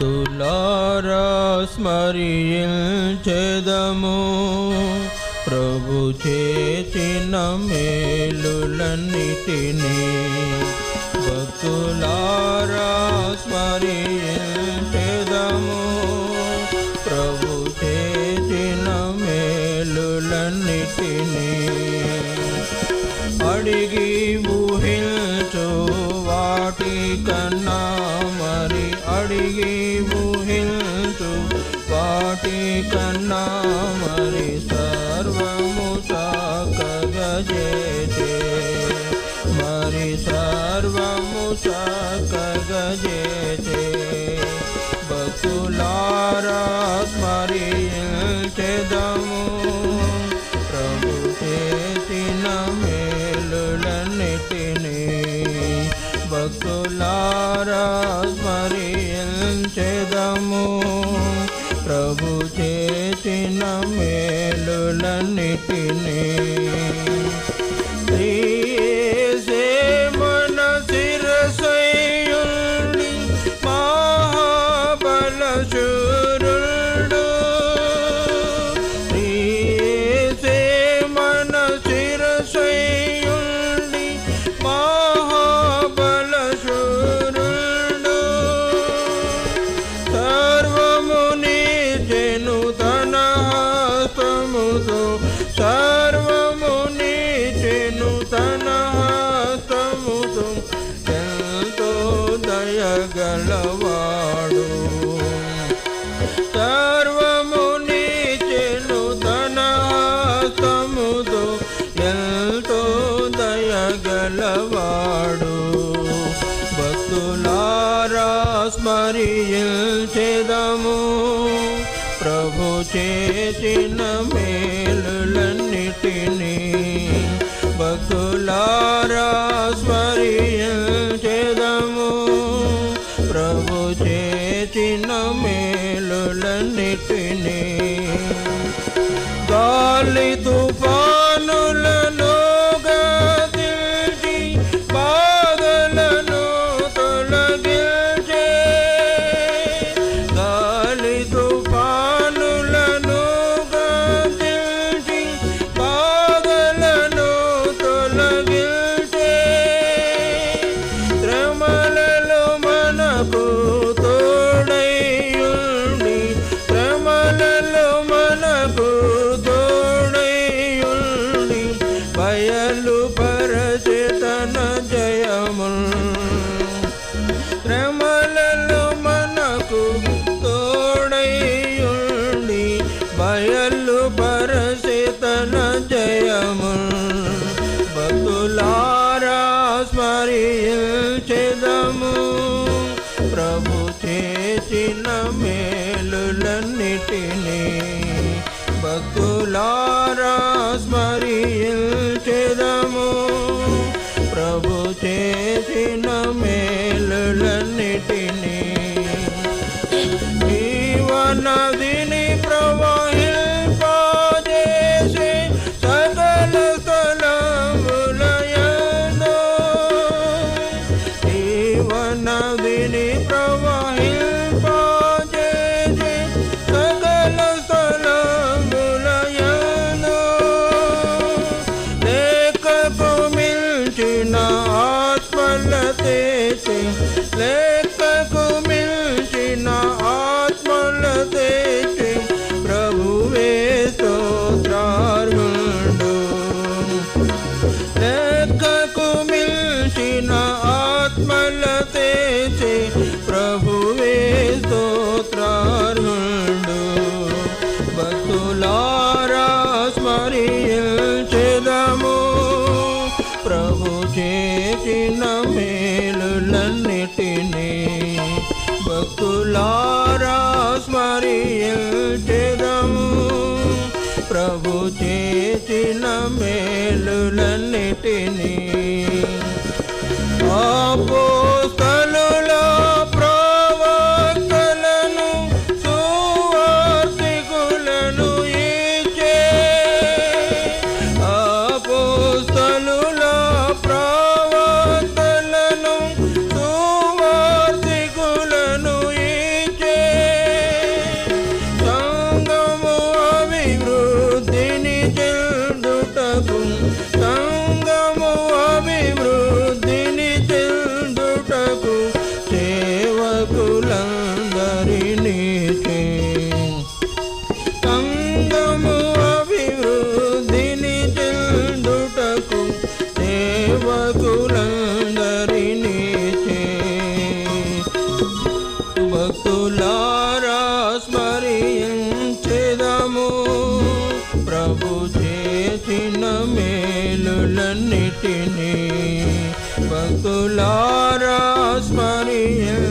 భక్తులారా స్మరించెదము ప్రభు చేసిన మేలులన్నిటినీ భక్తులారా స్మరించెదము ప్రభు చేసిన మేలులన్నిటినీ అడిగి ఊహించు వాటి కన్నా మరి అడిగి వాటి కన్నా మరి సర్వము సాకగజేతే. మరి సర్వము సాకగజేతే. భక్తులారా స్మరించెదము. ప్రభు చేసిన మేలులన్నిటినీ భక్తులారా స్మరి చేసిన మేలులన్నిటిని భక్తులారా స్మరించేదము. ప్రభు చేసిన మేలులన్నిటినీ வழியில் చేసిన మేలులన్నిటినీ భక్తులారా స్మరించెదము ప్రభు చేసిన మేలులన్నిటినీ ఆపో money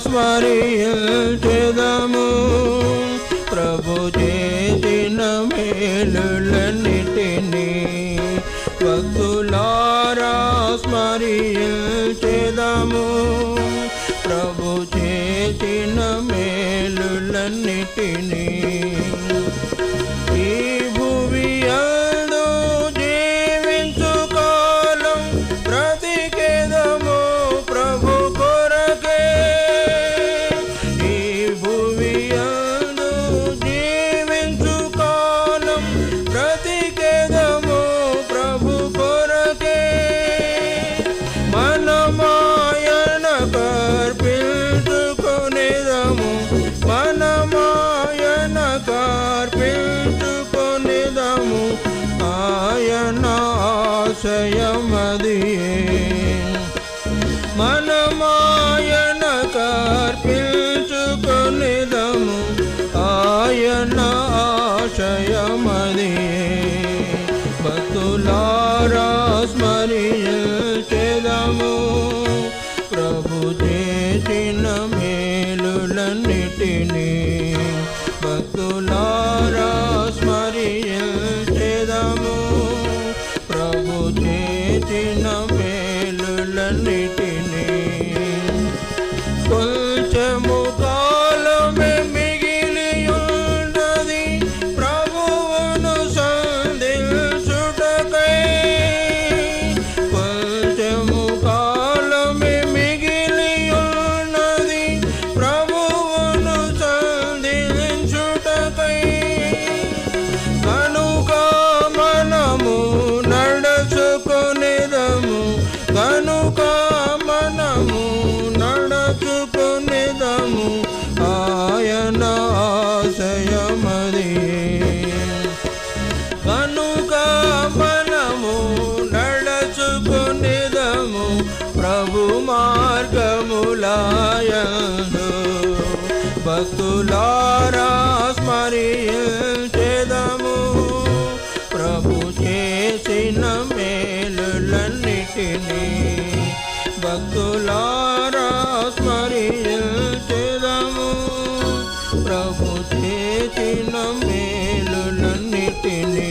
స్మరియల్ చేదము ప్రభు చేసిన మేలులన్నిటిని భక్తులారా స్మరియల్ చేదము ప్రభు చేసిన మేలులన్నిటినీ భక్తులారా స్మరించేదము. ప్రభు చేసిన మేలులన్నిటినీ భక్తులారా స్మరించేదము. ప్రభు చేసిన మేలులన్నిటినీ